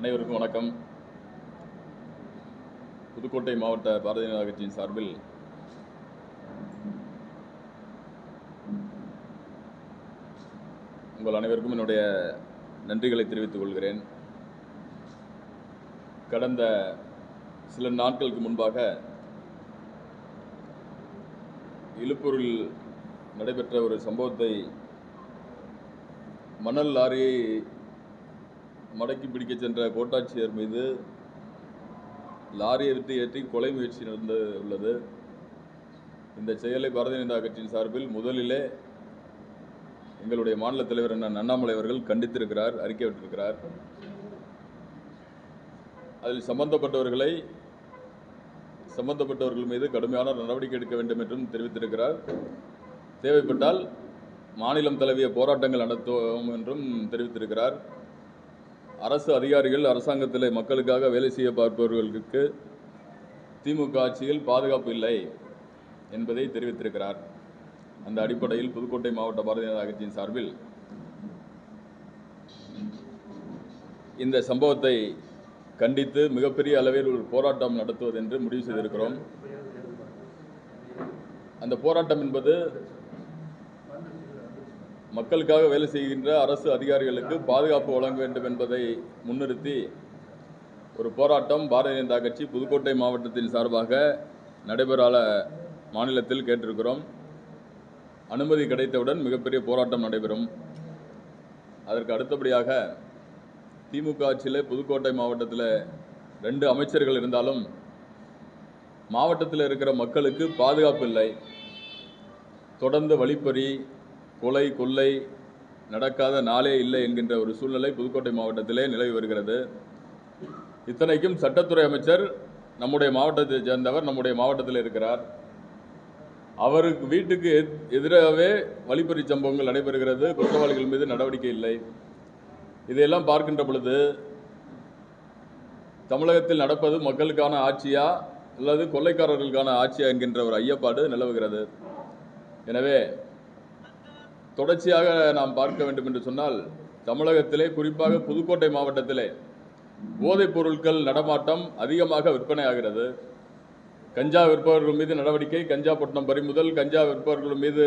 அனைவருக்கும் வணக்கம். புதுக்கோட்டை மாவட்ட பாரதிய ஜனதா கட்சியின் சார்பில் உங்கள் அனைவருக்கும் என்னுடைய நன்றிகளை தெரிவித்துக் கொள்கிறேன். கடந்த சில நாட்களுக்கு முன்பாக இழுப்பூரில் நடைபெற்ற ஒரு சம்பவத்தை மணல் லாரியை மடக்கி பிடிக்கச் சென்ற கோட்டாட்சியர் மீது லாரியை விட்டு ஏற்றி கொலை முயற்சி நடந்து உள்ளது. இந்த செயலை பாரதிய ஜனதா கட்சியின் சார்பில் முதலிலே எங்களுடைய மாநில தலைவர் அண்ணன் அண்ணாமலை அவர்கள் கண்டித்திருக்கிறார் அறிக்கை விட்டிருக்கிறார். அதில் சம்பந்தப்பட்டவர்களை சம்பந்தப்பட்டவர்கள் மீது கடுமையான நடவடிக்கை எடுக்க வேண்டும் என்றும் தெரிவித்திருக்கிறார். தேவைப்பட்டால் மாநிலம் தழுவிய போராட்டங்கள் நடத்துவோம் என்றும் தெரிவித்திருக்கிறார். அரசு அதிகாரிகள் அரசாங்கத்தில் மக்களுக்காக வேலை செய்ய பார்ப்பவர்களுக்கு திமுக ஆட்சியில் பாதுகாப்பு இல்லை என்பதை தெரிவித்திருக்கிறார். அந்த அடிப்படையில் புதுக்கோட்டை மாவட்ட பாரதிய ஜனதா கட்சியின் சார்பில் இந்த சம்பவத்தை கண்டித்து மிகப்பெரிய அளவில் ஒரு போராட்டம் நடத்துவது என்று முடிவு செய்திருக்கிறோம். அந்த போராட்டம் என்பது மக்களுக்காக வேலை செய்கின்ற அரசு அதிகாரிகளுக்கு பாதுகாப்பு வழங்க வேண்டும் என்பதை முன்னிறுத்தி ஒரு போராட்டம் பாரதிய ஜனதா கட்சி புதுக்கோட்டை மாவட்டத்தின் சார்பாக நடைபெறாத மாநிலத்தில் கேட்டிருக்கிறோம். அனுமதி கிடைத்தவுடன் மிகப்பெரிய போராட்டம் நடைபெறும். அதற்கு அடுத்தபடியாக திமுக ஆட்சியில் புதுக்கோட்டை மாவட்டத்தில் ரெண்டு அமைச்சர்கள் இருந்தாலும் மாவட்டத்தில் இருக்கிற மக்களுக்கு பாதுகாப்பு இல்லை. தொடர்ந்து வழிப்பறி கொலை கொள்ளை நடக்காத நாளே இல்லை என்கின்ற ஒரு சூழ்நிலை புதுக்கோட்டை மாவட்டத்திலே நிலவி வருகிறது. இத்தனைக்கும் சட்டத்துறை அமைச்சர் நம்முடைய மாவட்டத்தை சேர்ந்தவர் நம்முடைய மாவட்டத்தில் இருக்கிறார். அவருக்கு வீட்டுக்கு எத்- எதிராகவே வழிப்பறி சம்பவங்கள் நடைபெறுகிறது. குற்றவாளிகள் மீது நடவடிக்கை இல்லை. இதையெல்லாம் பார்க்கின்ற பொழுது தமிழகத்தில் நடப்பது மக்களுக்கான ஆட்சியா அல்லது கொள்ளைக்காரர்களுக்கான ஆட்சியா என்கின்ற ஒரு ஐயப்பாடு நிலவுகிறது. எனவே தொடர்ச்சியாக நாம் பார்க்க வேண்டும் என்று சொன்னால் தமிழகத்திலே குறிப்பாக புதுக்கோட்டை மாவட்டத்திலே போதைப் பொருட்கள் நடமாட்டம் அதிகமாக விற்பனையாகிறது. கஞ்சா விற்பவர்கள் மீது நடவடிக்கை கஞ்சா பட்டினம் பறிமுதல் கஞ்சா விற்பவர்கள் மீது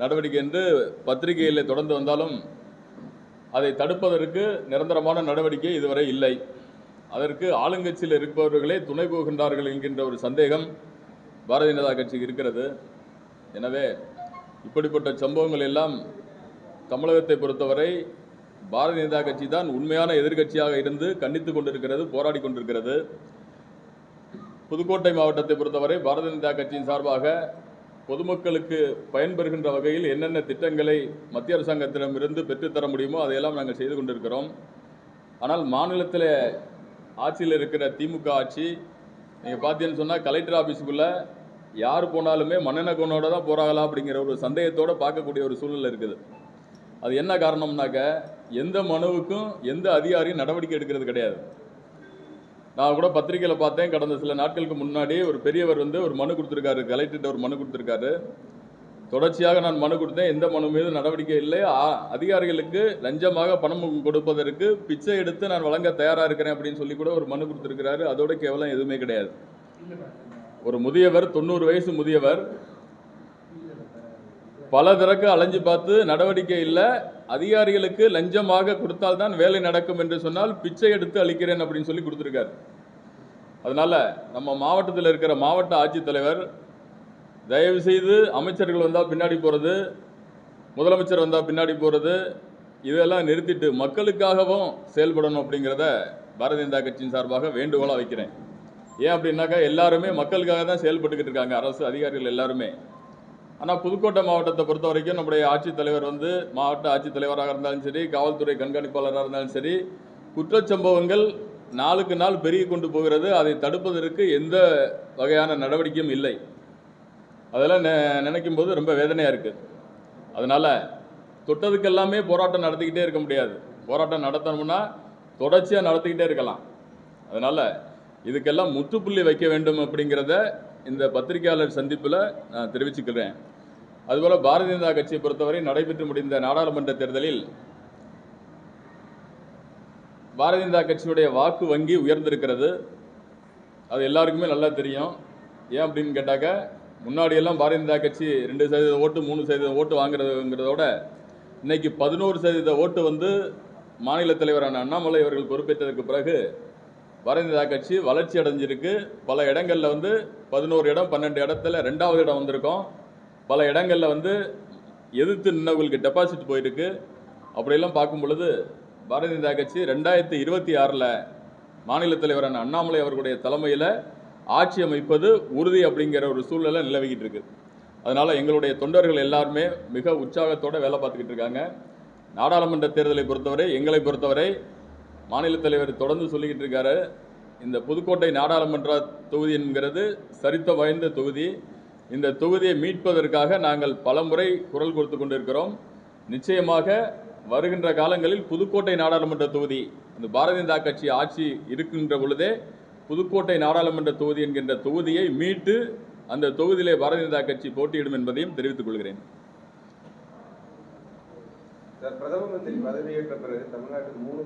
நடவடிக்கை என்று பத்திரிகையில் தொடர்ந்து வந்தாலும் அதை தடுப்பதற்கு நிரந்தரமான நடவடிக்கை இதுவரை இல்லை. அதற்கு ஆளுங்கட்சியில் இருப்பவர்களே துணை போகின்றார்கள் என்கின்ற ஒரு சந்தேகம் பாரதிய ஜனதா கட்சிக்கு இருக்கிறது. எனவே இப்படிப்பட்ட சம்பவங்கள் எல்லாம் தமிழகத்தை பொறுத்தவரை பாரதிய ஜனதா கட்சி தான் உண்மையான எதிர்க்கட்சியாக இருந்து கண்டித்து கொண்டிருக்கிறது போராடி கொண்டிருக்கிறது. புதுக்கோட்டை மாவட்டத்தை பொறுத்தவரை பாரதிய ஜனதா கட்சியின் சார்பாக பொதுமக்களுக்கு பயன்பெறுகின்ற வகையில் என்னென்ன திட்டங்களை மத்திய அரசாங்கத்திடமிருந்து பெற்றுத்தர முடியுமோ அதையெல்லாம் நாங்கள் செய்து கொண்டிருக்கிறோம். ஆனால் மாநிலத்தில் ஆட்சியில் இருக்கிற திமுக ஆட்சி நீங்கள் பார்த்தீங்கன்னு சொன்னால் கலெக்டர் ஆஃபீஸுக்குள்ளே யார் போனாலுமே மன்னன தான் போகிறாங்களா அப்படிங்கிற ஒரு சந்தேகத்தோடு பார்க்கக்கூடிய ஒரு சூழ்நிலை இருக்குது. அது என்ன காரணம்னாக்க எந்த மனுவுக்கும் எந்த அதிகாரியும் நடவடிக்கை எடுக்கிறது கிடையாது. நான் கூட பத்திரிக்கையில் பார்த்தேன் கடந்த சில நாட்களுக்கு முன்னாடி ஒரு பெரியவர் வந்து ஒரு மனு கொடுத்துருக்காரு கலெக்டர்கிட்ட ஒரு மனு கொடுத்துருக்காரு. தொடர்ச்சியாக நான் மனு கொடுத்தேன் எந்த மனு மீது நடவடிக்கை இல்லை. ஆ- அதிகாரிகளுக்கு லஞ்சமாக பணம் கொடுப்பதற்கு பிச்சை எடுத்து நான் வழங்க தயாராக இருக்கிறேன் அப்படின்னு சொல்லி கூட ஒரு மனு கொடுத்துருக்கிறாரு. அதோட கேவலம் எதுவுமே கிடையாது. ஒரு முதியவர் தொண்ணூறு வயசு முதியவர் பல தரக்கு அலைஞ்சு பார்த்து நடவடிக்கை இல்லை அதிகாரிகளுக்கு லஞ்சமாக கொடுத்தால்தான் வேலை நடக்கும் என்று சொன்னால் பிச்சை எடுத்து அளிக்கிறேன் அப்படின்னு சொல்லி கொடுத்துருக்காரு. அதனால் நம்ம மாவட்டத்தில் இருக்கிற மாவட்ட ஆட்சித்தலைவர் தயவு செய்து அமைச்சர்கள் வந்தால் பின்னாடி போகிறது முதலமைச்சர் வந்தால் பின்னாடி போகிறது இதெல்லாம் நிறுத்திட்டு மக்களுக்காகவும் செயல்படணும் அப்படிங்கிறத பாரதிய ஜனதா கட்சியின் சார்பாக வேண்டுகோளாக வைக்கிறேன். ஏன் அப்படின்னாக்கா எல்லாருமே மக்களுக்காக தான் செயல்பட்டுக்கிட்டு இருக்காங்க. அரசு அதிகாரிகள் எல்லாருமே. ஆனால் புதுக்கோட்டை மாவட்டத்தை பொறுத்த வரைக்கும் நம்முடைய ஆட்சித்தலைவர் வந்து மாவட்ட ஆட்சித்தலைவராக இருந்தாலும் சரி காவல்துறை கண்காணிப்பாளராக இருந்தாலும் சரி குற்றச்சம்பவங்கள் நாளுக்கு நாள் பெருகி கொண்டு போகிறது அதை தடுப்பதற்கு எந்த வகையான நடவடிக்கையும் இல்லை. அதெல்லாம் நெ- நினைக்கும் போது ரொம்ப வேதனையாக இருக்குது அதனால் தொட்டதுக்கு எல்லாமே போராட்டம் நடத்திக்கிட்டே இருக்க முடியாது. போராட்டம் நடத்தணும்னா தொடர்ச்சியாக நடத்திக்கிட்டே இருக்கலாம். அதனால் இதுக்கெல்லாம் முற்றுப்புள்ளி வைக்க வேண்டும் அப்படிங்கிறத இந்த பத்திரிகையாளர் சந்திப்பில் நான் தெரிவிச்சுக்கிறேன். அதுபோல் பாரதிய ஜனதா கட்சியை பொறுத்தவரை நடைபெற்று முடிந்த நாடாளுமன்ற தேர்தலில் பாரதிய ஜனதா கட்சியுடைய வாக்கு வங்கி உயர்ந்திருக்கிறது. அது எல்லாருக்குமே நல்லா தெரியும். ஏன் அப்படின்னு கேட்டாக்க முன்னாடியெல்லாம் பாரதிய ஜனதா கட்சி ரெண்டு சதவீத ஓட்டு மூணு சதவீத ஓட்டு வாங்குறதுங்கிறதோட இன்னைக்கு பதினோரு சதவீத ஓட்டு வந்து மாநில தலைவரான அண்ணாமலை அவர்கள் பொறுப்பேற்றதுக்கு பிறகு பாரதிய ஜனதா கட்சி வளர்ச்சி அடைஞ்சிருக்கு. பல இடங்களில் வந்து பதினோரு இடம் பன்னெண்டு இடத்துல ரெண்டாவது இடம் வந்திருக்கோம். பல இடங்களில் வந்து எதிர்த்து நின்னவங்களுக்கு டெபாசிட் போயிருக்கு. அப்படியெல்லாம் பார்க்கும் பொழுது பாரதிய ஜனதா கட்சி ரெண்டாயிரத்தி இருபத்தி ஆறில் மாநில தலைவரான அண்ணாமலை அவர்களுடைய தலைமையில் ஆட்சி அமைப்பது உறுதி அப்படிங்கிற ஒரு சூழ்நிலை நிலவிக்கிட்டு இருக்கு அதனால் எங்களுடைய தொண்டர்கள் எல்லாருமே மிக உற்சாகத்தோடு வேலை பார்த்துக்கிட்டு இருக்காங்க. நாடாளுமன்ற தேர்தலை பொறுத்தவரை எங்களை பொறுத்தவரை மாநில தலைவர் தொடர்ந்து சொல்லிக்கிட்டு இருக்காரு. இந்த புதுக்கோட்டை நாடாளுமன்ற தொகுதி என்கிறது சரித்த வாய்ந்த தொகுதி. இந்த தொகுதியை மீட்பதற்காக நாங்கள் பலமுறை குரல் கொடுத்து கொண்டிருக்கிறோம். நிச்சயமாக வருகின்ற காலங்களில் புதுக்கோட்டை நாடாளுமன்ற தொகுதி இந்த பாரதிய ஜனதா கட்சி ஆட்சி இருக்கின்ற பொழுதே புதுக்கோட்டை நாடாளுமன்ற தொகுதி என்கின்ற தொகுதியை மீட்டு அந்த தொகுதியிலே பாரதிய ஜனதா கட்சி போட்டியிடும் என்பதையும் தெரிவித்துக் கொள்கிறேன். சார் பிரதம மந்திரி பதவியேற்ற பிறகு தமிழ்நாட்டுக்கு மூணு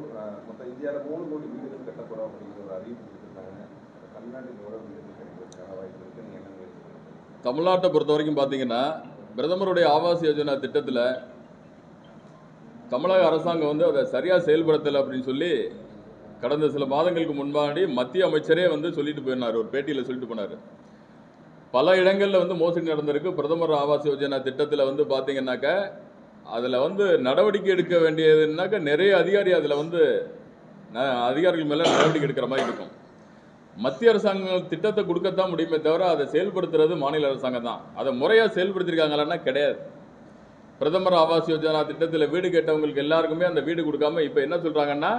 மொத்தம் இந்தியாவில் மூணு கோடி வீடுகள் கட்டப்படும் அப்படிங்கிற ஒரு அறிவிப்பு கொடுத்துருக்காங்க. தமிழ்நாட்டுக்கு எவ்வளோ வீடுகள் கிடைக்கிறதுக்கான வாய்ப்பு இருக்கு? நீங்கள் என்ன முயற்சி தமிழ்நாட்டை பொறுத்த வரைக்கும் பார்த்தீங்கன்னா பிரதமருடைய ஆவாஸ் யோஜனா திட்டத்தில் தமிழக அரசாங்கம் வந்து அதை சரியாக செயல்படுத்தலை அப்படின்னு சொல்லி கடந்த சில மாதங்களுக்கு முன்பாடி மத்திய அமைச்சரே வந்து சொல்லிட்டு போயிருந்தார் ஒரு பேட்டியில் சொல்லிட்டு போனார். பல இடங்களில் வந்து மோசடி நடந்திருக்கு. பிரதமர் ஆவாஸ் யோஜனா திட்டத்தில் வந்து பார்த்தீங்கன்னாக்க அதில் வந்து நடவடிக்கை எடுக்க வேண்டியதுனாக்க நிறைய அதிகாரி அதில் வந்து அதிகாரிகள் மேலே நடவடிக்கை எடுக்கிற மாதிரி இருக்கும். மத்திய அரசாங்கம் திட்டத்தை கொடுக்கத்தான் முடியுமே தவிர அதை செயல்படுத்துறது மாநில அரசாங்கம் தான். அதை முறையாக செயல்படுத்திருக்காங்களான்னா கிடையாது. பிரதமர் ஆவாஸ் யோஜனா திட்டத்தில் வீடு கேட்டவங்களுக்கு எல்லாருக்குமே அந்த வீடு கொடுக்காம இப்போ என்ன சொல்கிறாங்கன்னா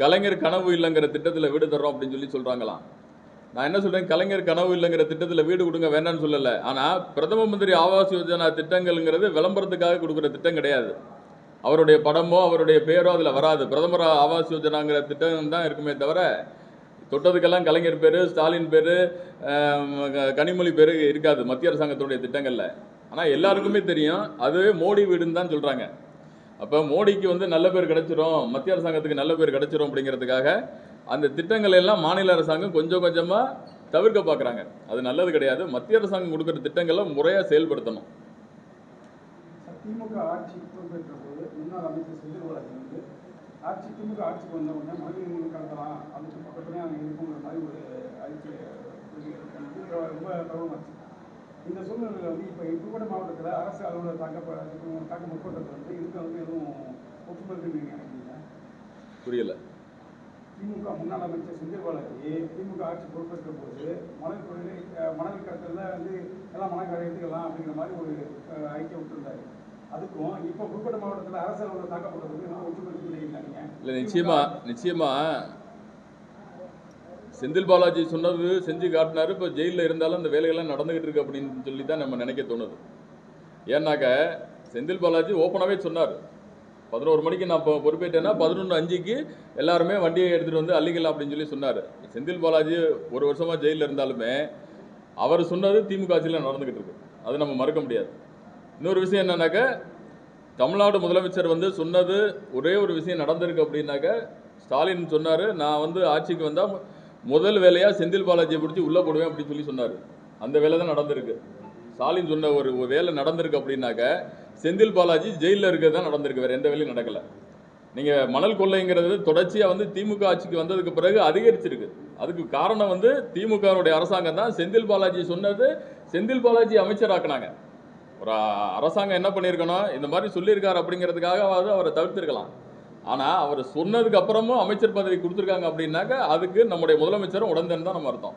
கலைஞர் கனவு இல்லைங்கிற திட்டத்தில் வீடு தர்றோம் அப்படின்னு சொல்லி சொல்கிறாங்களாம் நான் என்ன சொல்கிறேன் கலைஞர் கனவு இல்லைங்கிற திட்டத்தில் வீடு கொடுங்க வேண்டாம்னு சொல்லலை. ஆனால் பிரதம மந்திரி ஆவாஸ் யோஜனா திட்டங்கள்ங்கிறது விளம்பரத்துக்காக கொடுக்குற திட்டம் கிடையாது. அவருடைய படமோ அவருடைய பேரோ அதில் வராது. பிரதமர் ஆவாஸ் யோஜனாங்கிற திட்டம் தான் இருக்குமே தவிர தொட்டதுக்கெல்லாம் கலைஞர் பேர் ஸ்டாலின் பேர் கனிமொழி பேர் இருக்காது மத்திய அரசாங்கத்துடைய திட்டங்களில். ஆனால் எல்லாருக்குமே தெரியும் அதுவே மோடி வீடுன்னு தான் சொல்கிறாங்க அப்போ மோடிக்கு வந்து நல்ல பேர் கிடைச்சிரும் மத்திய அரசாங்கத்துக்கு நல்ல பேர் கிடைச்சிரும் அப்படிங்கிறதுக்காக அந்த திட்டங்களை எல்லாம் மாநில அரசாங்கம் கொஞ்சம் கொஞ்சமாக தவிர்க்க பார்க்குறாங்க. அது நல்லது கிடையாது. மத்திய அரசாங்கம் கொடுக்குற திட்டங்களை முறையாக செயல்படுத்தணும். திமுக ஆட்சி பொறுப்பேற்ற போது முன்னாள் அமைச்சர் செந்தில் பாலாஜி வந்து ஆட்சி திமுக ஆட்சிக்கு வந்த உடனே மகளிர் கடத்தலாம் அதுக்கு பக்கத்துலேயே அங்கே இருக்குங்கிற மாதிரி ஒரு அறிக்கை ரொம்ப பிரபலமாச்சு இந்த சூழ்நிலையில் வந்து இப்போ புதுக்கோட்டை மாவட்டத்தில் அரசு அலுவலர் தாக்க தாக்க வந்து இதுக்கு வந்து எதுவும் ஒப்புமை இருக்குன்னு நினைக்கிறீங்க புரியல. திமுக முன்னாள் அமைச்சர் செந்தில் பாலாஜி திமுக ஆட்சி பொறுப்பேற்ற போது மணல் கொள்கை மணல் கடத்தல வந்து எல்லாம் மணல் கடை எடுத்துக்கலாம் அப்படிங்கிற மாதிரி ஒரு அறிக்கை விட்டுருந்தாரு. அதுக்கும் இப்போ புதுக்கோட்டை மாவட்டத்தில் அரசு அலுவலர் தாக்கப்பட்டதுக்கு இல்லை நிச்சயமா நிச்சயமா. செந்தில் பாலாஜி சொன்னது செஞ்சு காட்டினாரு. இப்போ ஜெயிலில் இருந்தாலும் அந்த வேலைகள்லாம் நடந்துகிட்டு இருக்கு அப்படின்னு சொல்லி தான் நம்ம நினைக்க தோணுது. ஏன்னாக்க செந்தில் பாலாஜி ஓப்பனாகவே சொன்னார். பதினோரு மணிக்கு நான் இப்போ பொறுப்பேற்றேன்னா பதினொன்று அஞ்சுக்கு எல்லாருமே வண்டியை எடுத்துகிட்டு வந்து அள்ளிக்கலாம் அப்படின்னு சொல்லி சொன்னார். செந்தில் பாலாஜி ஒரு வருஷமாக ஜெயிலில் இருந்தாலுமே அவர் சொன்னது திமுக ஆட்சியில் நடந்துக்கிட்டு இருக்கு. அது நம்ம மறுக்க முடியாது. இன்னொரு விஷயம் என்னன்னாக்க தமிழ்நாடு முதலமைச்சர் வந்து சொன்னது ஒரே ஒரு விஷயம் நடந்திருக்கு அப்படின்னாக்க ஸ்டாலின் சொன்னார் நான் வந்து ஆட்சிக்கு வந்தால் முதல் வேலையாக செந்தில் பாலாஜியை பிடிச்சி உள்ளே போடுவேன் அப்படின்னு சொல்லி சொன்னார். அந்த வேலை தான் நடந்திருக்கு. ஸ்டாலின் சொன்ன ஒரு ஒரு வேலை நடந்திருக்கு அப்படின்னாக்க செந்தில் பாலாஜி ஜெயிலில் இருக்கிறது தான் நடந்திருக்கு. வேறு எந்த வேலையும் நடக்கலை. நீங்கள் மணல் கொள்ளைங்கிறது தொடர்ச்சியாக வந்து திமுக ஆட்சிக்கு வந்ததுக்கு பிறகு அதிகரிச்சிருக்கு. அதுக்கு காரணம் வந்து திமுகவுடைய அரசாங்கம் தான். செந்தில் பாலாஜி சொன்னது செந்தில் பாலாஜி அமைச்சராக்குனாங்க. ஒரு அரசாங்கம் என்ன பண்ணியிருக்கணும்? இந்த மாதிரி சொல்லியிருக்காரு அப்படிங்கிறதுக்காகவாவது அவரை தவிர்த்திருக்கலாம். ஆனால் அவர் சொன்னதுக்கு அப்புறமும் அமைச்சர் பதவி கொடுத்துருக்காங்க அப்படின்னாக்க அதுக்கு நம்முடைய முதலமைச்சரும் உடந்தேன்னு தான் நம்ம அர்த்தம்.